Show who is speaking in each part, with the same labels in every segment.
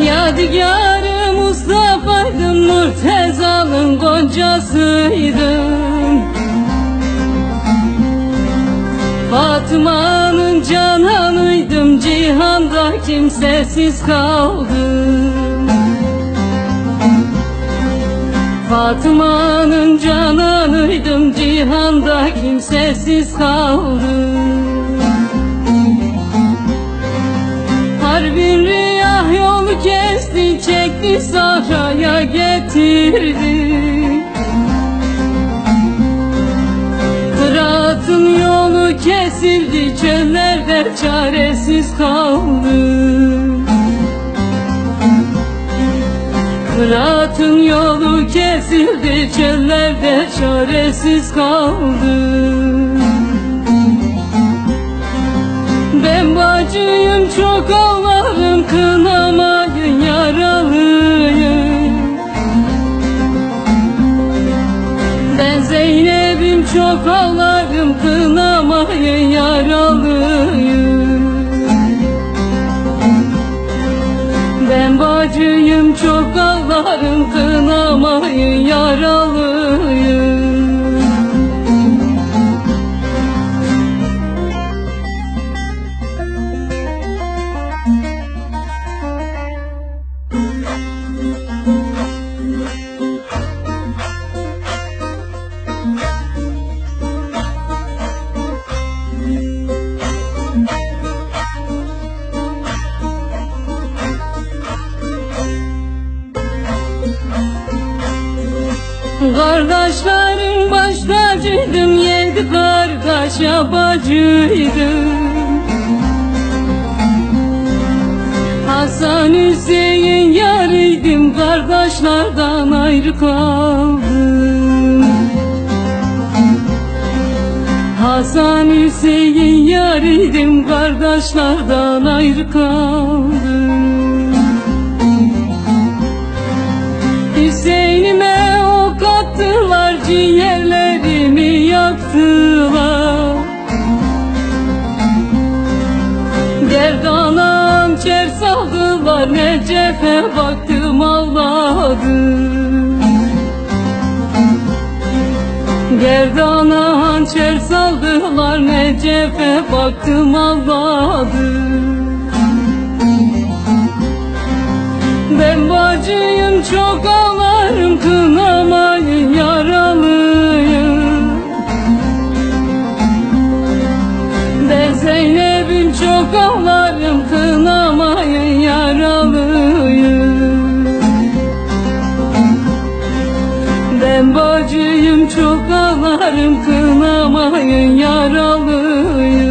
Speaker 1: Yadigarı Murteza'nın goncasıydım. Fatıma'nın cananıydım Cihanda kimsesiz kaldım. Fatıma'nın cananıydım Cihanda kimsesiz kaldım. Harbin riyah yolu kesti çekti sahraya getirdi. Fırat'ın yolu kesildi çöllerde çaresiz kaldım Fırat'ın yolu kesildi çöllerde çaresiz kaldım ben bacıyım çok ağlarım kınamayın Ağlarım kınamayın yaralıyım Kardeşlerin baş tacıydım Yedi kardeş yapacıydım Hasan Hüseyin yarıydım Kardeşlerden ayrı kaldım. Hasan Hüseyin yarıydım Kardeşlerden ayrı kaldım. Hüseyin'ime ok attılar ciğerlerimi yaktılar. Gerdana hançer saldılar Necef'e baktım ağladım Gerdana hançer saldılar Necef'e baktım ağladım Ben bacıyım çok ağlarım bacıyım çok ağlarım kınamayın yaralıyım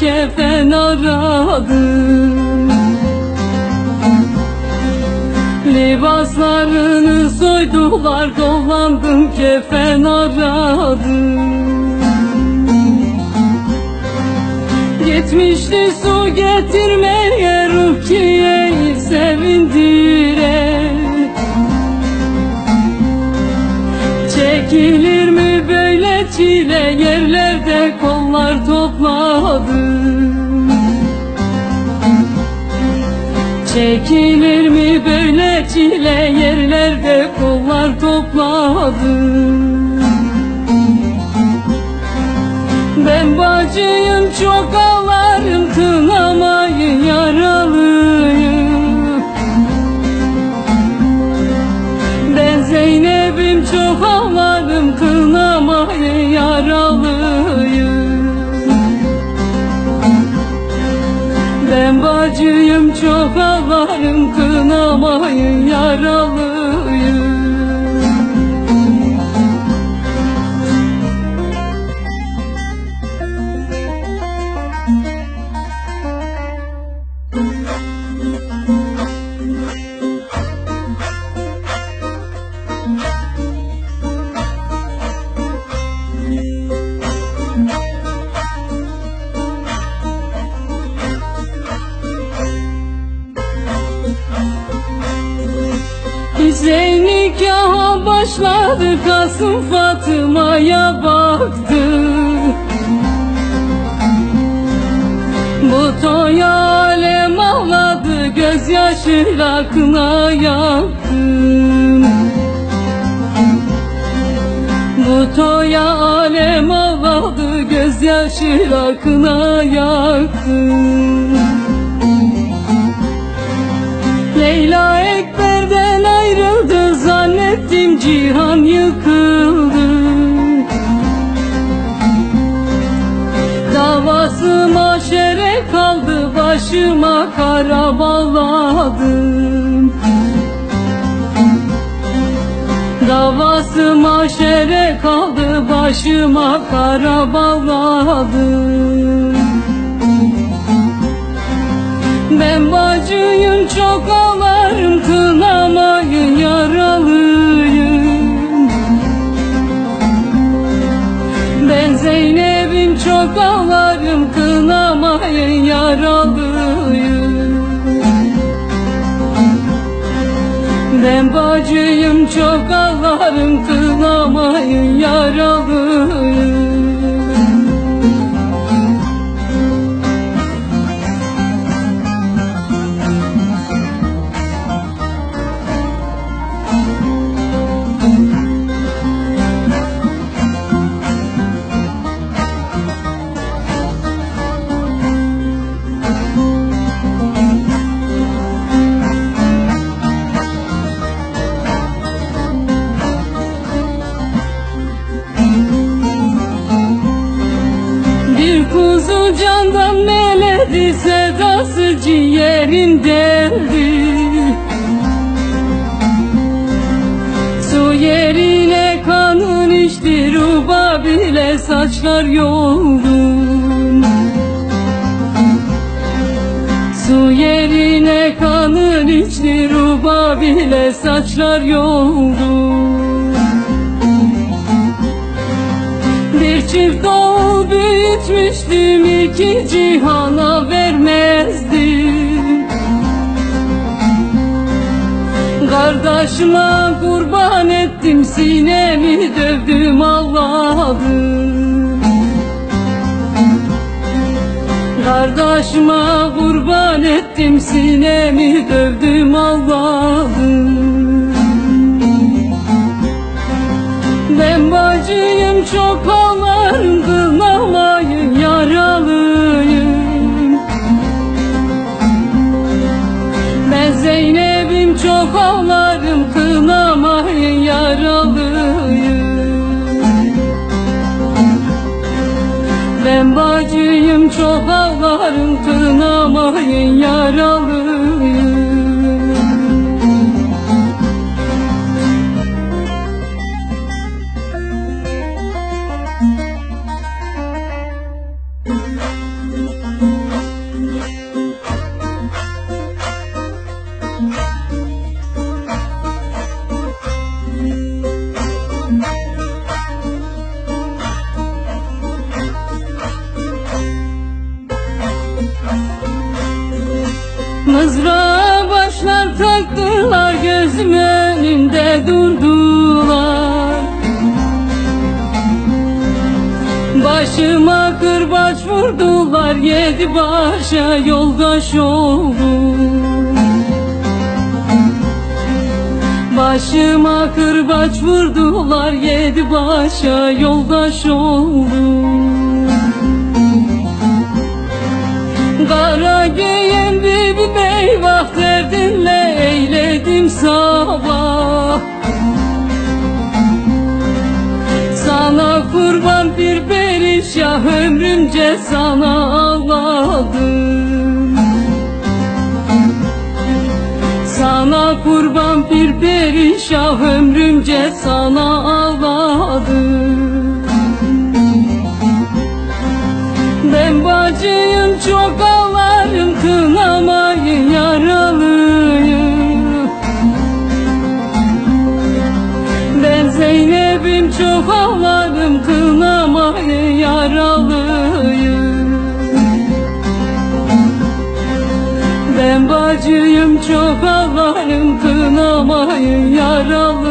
Speaker 1: kefen aradım Libaslarını soydular dolandım kefen aradım Gitmişti su getirmeye Rukiye'yi sevindire Çekilir mi böyle çile? Yerlerde kollar anlamadım Çekilir mi böyle çile? Yerlerde kollar topladım Ben bacıyım çok ağlarım kınamayın yaralıyım Hüseyin nikaha başladı Kasım Fatıma'ya baktı. Bu toya alem ağladı Gözyaşıyla kına yaktım Bu toya alem ağladı Gözyaşıyla kına yaktım Leyla Ekber'den ayrıldı Zannettim cihan yıkıldı. Davası maşere kaldı Başıma kara bağladım Davası maşere kaldı Başıma kara bağladım ben bacıyım çok ağlarım kınamayın yaralıyım. Ben Zeynep'im çok ağlarım kınamayın yaralıyım. Ben bacıyım çok ağlarım kınamayın yaralıyım meledi sedası ciğerim deldi Su yerine kanın içti ruba bile saçlar yoldum Su yerine kanın içti ruba bile saçlar yoldum Bir çift oğul büyütmüştüm iki cihana vermezdim Kardeşime kurban ettim sinemi dövdüm ağladım Kardeşime kurban ettim sinemi dövdüm ağladım Ben bacıyım çok ağlarım kınamayın yaralıyım. Ben Zeynep'im çok ağlarım Ben bacıyım çok ağlarım kınamayın yaralıyım gözüm önünde durdular. Başıma kırbaç vurdular yedi başa yoldaş oldum. Başıma kırbaç vurdular yedi başa yoldaş oldum. Kara giyen bibi beyvah derdinle Ömrümce sana ağladım. Sana kurban bir perişah ömrümce sana ağladım yaralıyım. Ben bacıyım çok ağlarım kınamayın yaralı